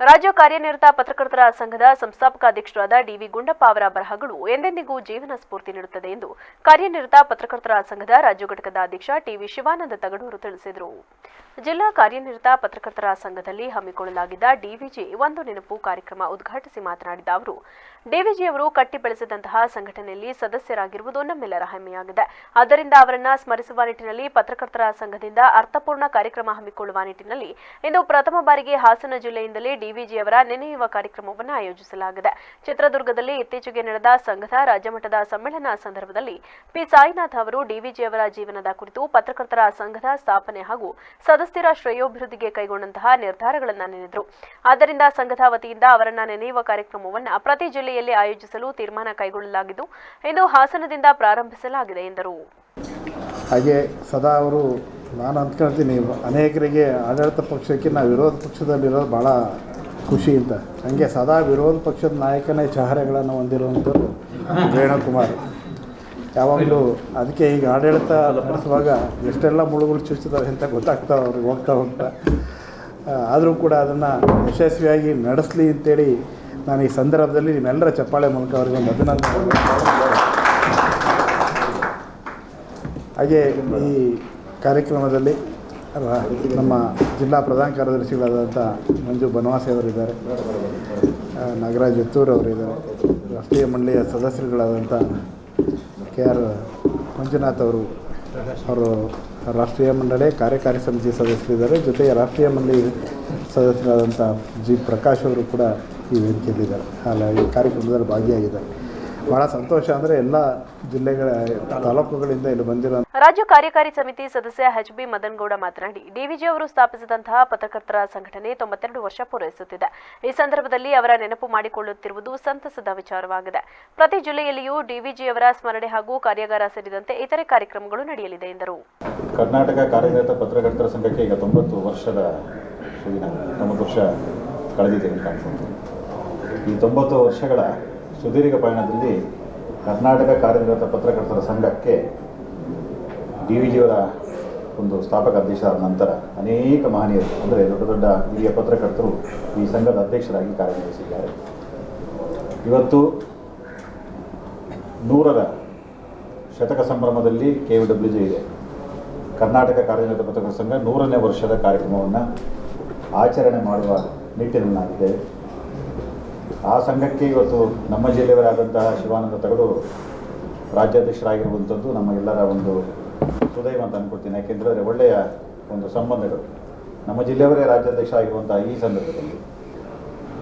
ರಾಜ್ಯ ಕಾರ್ಯನಿರತ ಪತ್ರಕರ್ತರ ಸಂಘದ ಸಂಸ್ಥಾಪಕ ಅಧ್ಯಕ್ಷರಾದ ಡಿವಿ ಗುಂಡಪ್ಪ ಅವರ ಬರಹಗಳು ಎಂದೆಂದಿಗೂ ಜೀವನ ಸ್ಫೂರ್ತಿ ನೀಡುತ್ತದೆ ಎಂದು ಕಾರ್ಯನಿರತ ಪತ್ರಕರ್ತರ ಸಂಘದ ರಾಜ್ಯ ಘಟಕದ ಅಧ್ಯಕ್ಷ ಟಿವಿ ಶಿವಾನಂದ ತಗಡೂರು ತಿಳಿಸಿದರು. ಜಿಲ್ಲಾ ಕಾರ್ಯನಿರತ ಪತ್ರಕರ್ತರ ಸಂಘದಲ್ಲಿ ಹಮ್ಮಿಕೊಳ್ಳಲಾಗಿದ್ದ ಡಿವಿಜಿ ಒಂದು ನೆನಪು ಕಾರ್ಯಕ್ರಮ ಉದ್ಘಾಟಿಸಿ ಮಾತನಾಡಿದ ಅವರು, ಡಿವಿಜಿ ಅವರು ಕಟ್ಟಿ ಬೆಳೆಸಿದಂತಹ ಸಂಘಟನೆಯಲ್ಲಿ ಸದಸ್ಯರಾಗಿರುವುದು ನಮ್ಮೆಲ್ಲರ ಹೆಮ್ಮೆಯಾಗಿದೆ. ಆದ್ದರಿಂದ ಅವರನ್ನ ಸ್ಮರಿಸುವ ನಿಟ್ಟಿನಲ್ಲಿ ಪತ್ರಕರ್ತರ ಸಂಘದಿಂದ ಅರ್ಥಪೂರ್ಣ ಕಾರ್ಯಕ್ರಮ ಹಮ್ಮಿಕೊಳ್ಳುವ ನಿಟ್ಟಿನಲ್ಲಿ ಇಂದು ಪ್ರಥಮ ಬಾರಿಗೆ ಹಾಸನ ಜಿಲ್ಲೆಯಿಂದಲೇ ಡಿವಿಜಿ ಅವರ ನೆನೆಯುವ ಕಾರ್ಯಕ್ರಮವನ್ನು ಆಯೋಜಿಸಲಾಗಿದೆ. ಚಿತ್ರದುರ್ಗದಲ್ಲಿ ಇತ್ತೀಚೆಗೆ ನಡೆದ ಸಂಘದ ರಾಜ್ಯಮಟ್ಟದ ಸಮ್ಮೇಳನ ಸಂದರ್ಭದಲ್ಲಿ ಪಿ. ಸಾಯಿನಾಥ್ ಅವರು ಡಿವಿಜಿ ಅವರ ಜೀವನದ ಕುರಿತು ಪತ್ರಕರ್ತರ ಸಂಘದ ಸ್ಥಾಪನೆ ಹಾಗೂ ಸದಸ್ಯರ ಶ್ರೇಯೋಭಿವೃದ್ಧಿಗೆ ಕೈಗೊಂಡಂತಹ ನಿರ್ಧಾರಗಳನ್ನು ನೆನೆದರು. ಆದ್ದರಿಂದ ಸಂಘದ ವತಿಯಿಂದ ಅವರನ್ನ ನೆನೆಯುವ ಕಾರ್ಯಕ್ರಮವನ್ನು ಪ್ರತಿ ಜಿಲ್ಲೆಯಲ್ಲಿ ಆಯೋಜಿಸಲು ತೀರ್ಮಾನ ಕೈಗೊಳ್ಳಲಾಗಿದ್ದು, ಇಂದು ಹಾಸನದಿಂದ ಪ್ರಾರಂಭಿಸಲಾಗಿದೆ ಎಂದರು. ಹಾಗೆ ಸದಾ ಅವರು ನಾನು ಅಂದ್ಕೊಳ್ತೀನಿ ಅನೇಕರಿಗೆ ಆಡಳಿತ ನಾವು ವಿರೋಧ ಪಕ್ಷದಲ್ಲಿರೋದು ಭಾಳ ಖುಷಿ ಅಂತ ಹಂಗೆ ಸದಾ ವಿರೋಧ ಪಕ್ಷದ ನಾಯಕನೇ ಚಹರೆಗಳನ್ನು ಹೊಂದಿರುವಂಥವ್ರು ವೇಣುಕುಮಾರ್. ಯಾವಾಗಲೂ ಅದಕ್ಕೆ ಈಗ ಆಡಳಿತ ನಡೆಸುವಾಗ ಎಷ್ಟೆಲ್ಲ ಮುಳುಗುಳು ಚುಚ್ಚುತ್ತಾರೆ ಅಂತ ಗೊತ್ತಾಗ್ತಾವೆ ಅವ್ರಿಗೆ ಹೋಗ್ತಾ ಹೋಗ್ತಾ. ಆದರೂ ಕೂಡ ಅದನ್ನು ಯಶಸ್ವಿಯಾಗಿ ನಡೆಸಲಿ ಅಂತೇಳಿ ನಾನು ಈ ಸಂದರ್ಭದಲ್ಲಿ ನಿಮ್ಮೆಲ್ಲರ ಚಪ್ಪಾಳೆ ಮೂಲಕ ಅವ್ರಿಗೆ ಒಂದು ಅಭಿನಂದನೆ. ಹಾಗೆ ಈ ಕಾರ್ಯಕ್ರಮದಲ್ಲಿ ನಮ್ಮ ಜಿಲ್ಲಾ ಪ್ರಧಾನ ಕಾರ್ಯದರ್ಶಿಗಳಾದಂಥ ಮಂಜು ಬನವಾಸಿ ಅವರಿದ್ದಾರೆ ನಾಗರಾಜ್ ಎತ್ತೂರ್ ಅವರಿದ್ದಾರೆ ರಾಷ್ಟ್ರೀಯ ಮಂಡಳಿಯ ಸದಸ್ಯರುಗಳಾದಂಥ ಕೆ ಆರ್ ಮಂಜುನಾಥ್ ಅವರು ಅವರು ರಾಷ್ಟ್ರೀಯ ಮಂಡಳಿ ಕಾರ್ಯಕಾರಿ ಸಮಿತಿ ಸದಸ್ಯರಿದ್ದಾರೆ. ಜೊತೆಗೆ ರಾಷ್ಟ್ರೀಯ ಮಂಡಳಿ ಸದಸ್ಯರಾದಂಥ ಜಿ ಪ್ರಕಾಶ್ ಅವರು ಕೂಡ ಈ ವೇದಿಕೆಯಲ್ಲಿದ್ದಾರೆ. ಹಾಗಾಗಿ ಕಾರ್ಯಕ್ರಮದಲ್ಲಿ ಭಾಗಿಯಾಗಿದ್ದಾರೆ. ಭಾಳ ಸಂತೋಷ ಅಂದ್ರೆ ಎಲ್ಲ ಜಿಲ್ಲೆಗಳ ತಾಲೂಕುಗಳಿಂದ ಇಲ್ಲಿ ಬಂದಿರೋ ರಾಜ್ಯ ಕಾರ್ಯಕಾರಿ ಸಮಿತಿ ಸದಸ್ಯ ಎಚ್ ಬಿ ಮದನ್ಗೌಡ ಮಾತನಾಡಿ ಡಿವಿಜಿ ಅವರು ಸ್ಥಾಪಿಸಿದಂತಹ ಪತ್ರಕರ್ತರ ಸಂಘಟನೆ ತೊಂಬತ್ತೆರಡು ವರ್ಷ ಪೂರೈಸುತ್ತಿದೆ. ಈ ಸಂದರ್ಭದಲ್ಲಿ ಅವರ ನೆನಪು ಮಾಡಿಕೊಳ್ಳುತ್ತಿರುವುದು ಸಂತಸದ ವಿಚಾರವಾಗಿದೆ. ಪ್ರತಿ ಜಿಲ್ಲೆಯಲ್ಲಿಯೂ ಡಿವಿಜಿ ಅವರ ಸ್ಮರಣೆ ಹಾಗೂ ಕಾರ್ಯಾಗಾರ ಸೇರಿದಂತೆ ಇತರೆ ಕಾರ್ಯಕ್ರಮಗಳು ನಡೆಯಲಿದೆ ಎಂದರು. ಕರ್ನಾಟಕ ಕಾರ್ಯನಿರತ ಪತ್ರಕರ್ತರ ಸಂಘಕ್ಕೆ ಈಗ ತೊಂಬತ್ತು ವರ್ಷದ ತೊಂಬತ್ತು ವರ್ಷ ಕಳೆದಿದೆ ಈ ತೊಂಬತ್ತು ವರ್ಷಗಳ ಸುದೀರ್ಘ ಪಯಣದಲ್ಲಿ ಕರ್ನಾಟಕ ಕಾರ್ಯನಿರತ ಪತ್ರಕರ್ತರ ಸಂಘಕ್ಕೆ ಡಿ ವಿ ಜಿಯವರ ಒಂದು ಸ್ಥಾಪಕ ಅಧ್ಯಕ್ಷರಾದ ನಂತರ ಅನೇಕ ಮಹನೀಯರು, ಅಂದರೆ ದೊಡ್ಡ ದೊಡ್ಡ ಹಿರಿಯ ಪತ್ರಕರ್ತರು ಈ ಸಂಘದ ಅಧ್ಯಕ್ಷರಾಗಿ ಕಾರ್ಯನಿರ್ವಹಿಸಿದ್ದಾರೆ. ಇವತ್ತು ನೂರರ ಶತಕ ಸಂಭ್ರಮದಲ್ಲಿ ಕೆ ವಿ ಡಬ್ಲ್ಯೂ ಜಿ ಇದೆ. ಕರ್ನಾಟಕ ಕಾರ್ಯನಿರತ ಪತ್ರಕರ್ತರ ಸಂಘ ನೂರನೇ ವರ್ಷದ ಕಾರ್ಯಕ್ರಮವನ್ನು ಆಚರಣೆ ಮಾಡುವ ನಿಟ್ಟಿನಲ್ಲಾಗಿದೆ ಆ ಸಂಘಕ್ಕೆ ಇವತ್ತು ನಮ್ಮ ಜಿಲ್ಲೆಯವರಾದಂತಹ ಶಿವಾನಂದ ತಗಡು ರಾಜ್ಯಾಧ್ಯಕ್ಷರಾಗಿರುವಂಥದ್ದು ನಮಗೆಲ್ಲರ ಒಂದು ಹೃದಯ ಅಂತ ಅನ್ಕೊಳ್ತೀನಿ. ಯಾಕೆಂದರೆ ಒಳ್ಳೆಯ ಒಂದು ಸಂಬಂಧಗಳು. ನಮ್ಮ ಜಿಲ್ಲೆಯವರೇ ರಾಜ್ಯಾಧ್ಯಕ್ಷ ಆಗಿರುವಂಥ ಈ ಸಂದರ್ಭದಲ್ಲಿ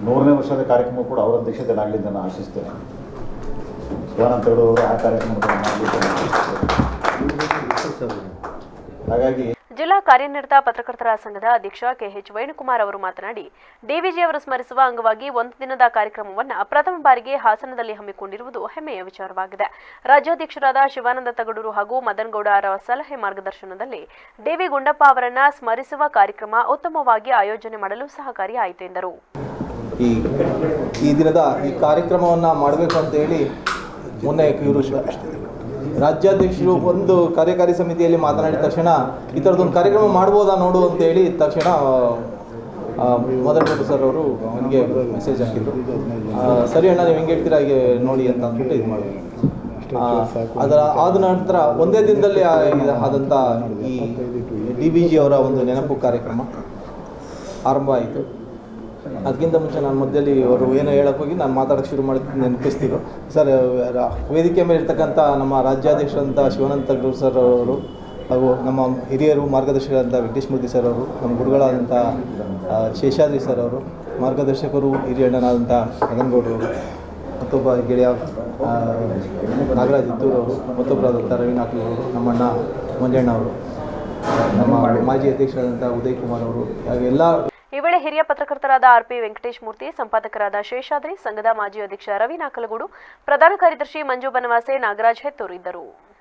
ನೂರನೇ ವರ್ಷದ ಕಾರ್ಯಕ್ರಮ ಕೂಡ ಅವರ ಅಧ್ಯಕ್ಷತೆಯಲ್ಲಿ ನಾನು ಆಶಿಸ್ತೇನೆ. ಶಿವಾನಂದ ತಗಡು ಅವರು ಆ ಕಾರ್ಯಕ್ರಮ ಹಾಗಾಗಿ ಜಿಲ್ಲಾ ಕಾರ್ಯನಿರತ ಪತ್ರಕರ್ತರ ಸಂಘದ ಅಧ್ಯಕ್ಷ ಕೆಎಚ್ ವೇಣುಕುಮಾರ್ ಅವರು ಮಾತನಾಡಿ, ಡಿವಿಜಿ ಅವರು ಸ್ಮರಿಸುವ ಅಂಗವಾಗಿ ಒಂದು ದಿನದ ಕಾರ್ಯಕ್ರಮವನ್ನು ಪ್ರಥಮ ಬಾರಿಗೆ ಹಾಸನದಲ್ಲಿ ಹಮ್ಮಿಕೊಂಡಿರುವುದು ಹೆಮ್ಮೆಯ ವಿಚಾರವಾಗಿದೆ. ರಾಜ್ಯಾಧ್ಯಕ್ಷರಾದ ಶಿವಾನಂದ ತಗಡೂರು ಹಾಗೂ ಮದನಗೌಡ ಅವರ ಸಲಹೆ ಮಾರ್ಗದರ್ಶನದಲ್ಲಿ ಡಿವಿ ಗುಂಡಪ್ಪ ಅವರನ್ನ ಸ್ಮರಿಸುವ ಕಾರ್ಯಕ್ರಮ ಉತ್ತಮವಾಗಿ ಆಯೋಜನೆ ಮಾಡಲು ಸಹಕಾರಿಯಾಯಿತು ಎಂದರು. ಈ ಈ ದಿನದ ಈ ಕಾರ್ಯಕ್ರಮವನ್ನು ಮಾಡಬೇಕು ಅಂತ ಹೇಳಿ ಮೊನ್ನೆ ಇವರು ರಾಜ್ಯಾಧ್ಯಕ್ಷರು ಒಂದು ಕಾರ್ಯಕಾರಿ ಸಮಿತಿಯಲ್ಲಿ ಮಾತನಾಡಿದ ತಕ್ಷಣ ಈ ಥರದೊಂದು ಕಾರ್ಯಕ್ರಮ ಮಾಡ್ಬೋದಾ ನೋಡು ಅಂತ ಹೇಳಿ ತಕ್ಷಣ ಮದರ್ ಸರ್ ಅವರು ನನಗೆ ಮೆಸೇಜ್ ಹಾಕಿದ್ರು. ಸರಿ ಅಣ್ಣ, ನೀವು ಹೆಂಗೆ ಹೇಳ್ತೀರಾ ಹಾಗೆ ನೋಡಿ ಅಂತ ಅಂದ್ಬಿಟ್ಟು ಇದು ಮಾಡಿ ಅದರ ಆದ ನಂತರ ಒಂದೇ ದಿನದಲ್ಲಿ ಆದಂಥ ಈ ಡಿ ಬಿ ಜಿ ಅವರ ಒಂದು ನೆನಪು ಕಾರ್ಯಕ್ರಮ ಆರಂಭ ಆಯಿತು. ಅದಕ್ಕಿಂತ ಮುಂಚೆ ನಾನು ಮಧ್ಯದಲ್ಲಿ ಅವರು ಏನೋ ಹೇಳಕ್ಕೆ ಹೋಗಿ ನಾನು ಮಾತಾಡೋಕ್ಕೆ ಶುರು ಮಾಡಿ ನೆನಪಿಸ್ತಿದ್ರು. ಸರ್ ವೇದಿಕೆ ಮೇಲೆ ಇರ್ತಕ್ಕಂಥ ನಮ್ಮ ರಾಜ್ಯಾಧ್ಯಕ್ಷರಂಥ ಶಿವಾನಂದ ತಗಡೂರು ಸರ್ ಅವರು ಹಾಗೂ ನಮ್ಮ ಹಿರಿಯರು ಮಾರ್ಗದರ್ಶಕರಾದಂಥ ವೆಂಕಟೇಶ್ ಮೂರ್ತಿ ಸರ್ ಅವರು, ನಮ್ಮ ಗುರುಗಳಾದಂಥ ಶೇಷಾದ್ರಿ ಸರ್ ಅವರು, ಮಾರ್ಗದರ್ಶಕರು ಹಿರಿಯಣ್ಣನಾದಂಥ ಮದನ್ಗೌಡರು ಮತ್ತೊಬ್ಬ ಗೆಳೆಯ ನಾಗರಾಜ್ ಇತ್ತೂರು ಅವರು ಮತ್ತೊಬ್ಬರಾದಂಥ ರವಿನಾಥ್ ಅವರು, ನಮ್ಮಣ್ಣ ಮಂಜಣ್ಣ ಅವರು, ನಮ್ಮ ಮಾಜಿ ಅಧ್ಯಕ್ಷರಾದಂಥ ಉದಯ್ ಕುಮಾರ್ ಅವರು, ಹಾಗೆ ಎಲ್ಲ ಈ ವೇಳೆ ಹಿರಿಯ ಪತ್ರಕರ್ತರಾದ ಆರ್ಪಿ ವೆಂಕಟೇಶ್ ಮೂರ್ತಿ, ಸಂಪಾದಕರಾದ ಶೇಷಾದ್ರಿ, ಸಂಘದ ಮಾಜಿ ಅಧ್ಯಕ್ಷ ರವಿ ನಾಕಲಗೂಡು ಪ್ರಧಾನ ಕಾರ್ಯದರ್ಶಿ ಮಂಜು ಬನವಾಸೆ ನಾಗರಾಜ್ ಹೆತ್ತೂರು ಇದ್ದರು